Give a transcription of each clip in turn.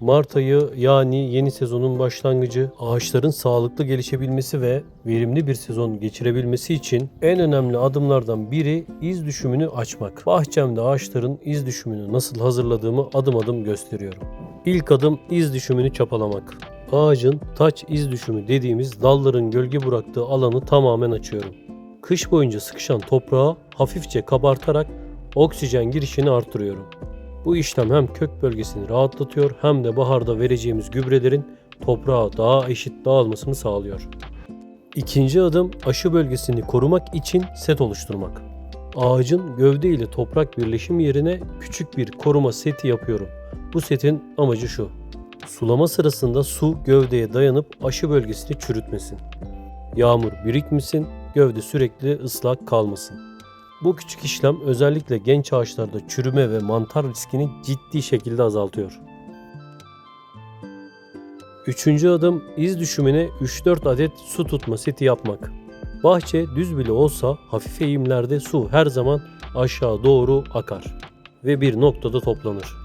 Mart ayı yani yeni sezonun başlangıcı, ağaçların sağlıklı gelişebilmesi ve verimli bir sezon geçirebilmesi için en önemli adımlardan biri iz düşümünü açmak. Bahçemde ağaçların iz düşümünü nasıl hazırladığımı adım adım gösteriyorum. İlk adım iz düşümünü çapalamak. Ağacın taç iz düşümü dediğimiz dalların gölge bıraktığı alanı tamamen açıyorum. Kış boyunca sıkışan toprağı hafifçe kabartarak oksijen girişini artırıyorum. Bu işlem hem kök bölgesini rahatlatıyor hem de baharda vereceğimiz gübrelerin toprağa daha eşit dağılmasını sağlıyor. İkinci adım aşı bölgesini korumak için set oluşturmak. Ağacın gövde ile toprak birleşim yerine küçük bir koruma seti yapıyorum. Bu setin amacı şu. Sulama sırasında su gövdeye dayanıp aşı bölgesini çürütmesin. Yağmur birikmesin, gövde sürekli ıslak kalmasın. Bu küçük işlem özellikle genç ağaçlarda çürüme ve mantar riskini ciddi şekilde azaltıyor. Üçüncü adım iz düşümüne 3-4 adet su tutma seti yapmak. Bahçe düz bile olsa hafif eğimlerde su her zaman aşağı doğru akar ve bir noktada toplanır.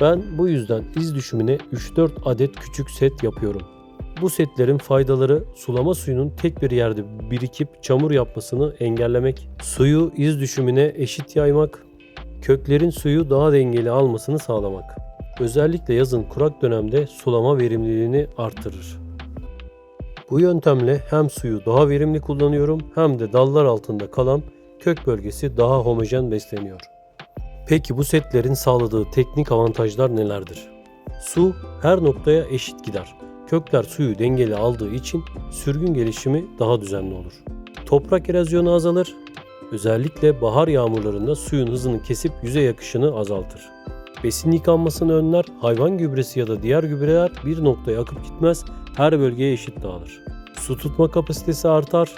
Ben bu yüzden iz düşümüne 3-4 adet küçük set yapıyorum. Bu setlerin faydaları sulama suyunun tek bir yerde birikip çamur yapmasını engellemek, suyu iz düşümüne eşit yaymak, köklerin suyu daha dengeli almasını sağlamak. Özellikle yazın kurak dönemde sulama verimliliğini artırır. Bu yöntemle hem suyu daha verimli kullanıyorum hem de dallar altında kalan kök bölgesi daha homojen besleniyor. Peki bu setlerin sağladığı teknik avantajlar nelerdir? Su her noktaya eşit gider. Kökler suyu dengeli aldığı için sürgün gelişimi daha düzenli olur. Toprak erozyonu azalır. Özellikle bahar yağmurlarında suyun hızını kesip yüzey akışını azaltır. Besin yıkanmasını önler, hayvan gübresi ya da diğer gübreler bir noktaya akıp gitmez, her bölgeye eşit dağılır. Su tutma kapasitesi artar,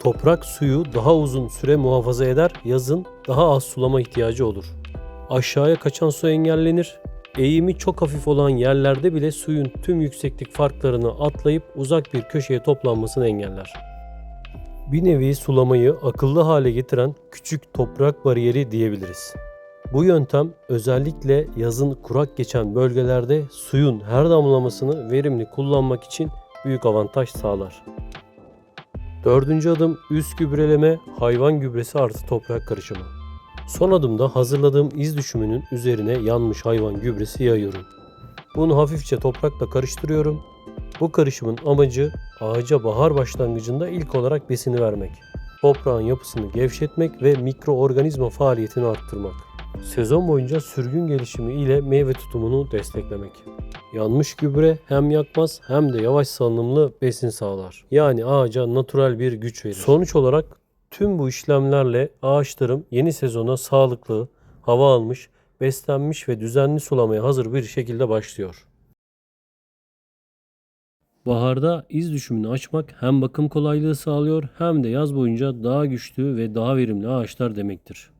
toprak suyu daha uzun süre muhafaza eder, yazın daha az sulama ihtiyacı olur. Aşağıya kaçan su engellenir, eğimi çok hafif olan yerlerde bile suyun tüm yükseklik farklarını atlayıp uzak bir köşeye toplanmasını engeller. Bir nevi sulamayı akıllı hale getiren küçük toprak bariyeri diyebiliriz. Bu yöntem özellikle yazın kurak geçen bölgelerde suyun her damlamasını verimli kullanmak için büyük avantaj sağlar. Dördüncü adım üst gübreleme hayvan gübresi artı toprak karışımı. Son adımda hazırladığım iz düşümünün üzerine yanmış hayvan gübresi yayıyorum. Bunu hafifçe toprakla karıştırıyorum. Bu karışımın amacı ağaca bahar başlangıcında ilk olarak besini vermek. Toprağın yapısını gevşetmek ve mikroorganizma faaliyetini arttırmak. Sezon boyunca sürgün gelişimi ile meyve tutumunu desteklemek. Yanmış gübre hem yakmaz hem de yavaş salınımlı besin sağlar. Yani ağaca natural bir güç verir. Sonuç olarak tüm bu işlemlerle ağaçlarım yeni sezona sağlıklı, hava almış, beslenmiş ve düzenli sulamaya hazır bir şekilde başlıyor. Baharda iz düşümünü açmak hem bakım kolaylığı sağlıyor hem de yaz boyunca daha güçlü ve daha verimli ağaçlar demektir.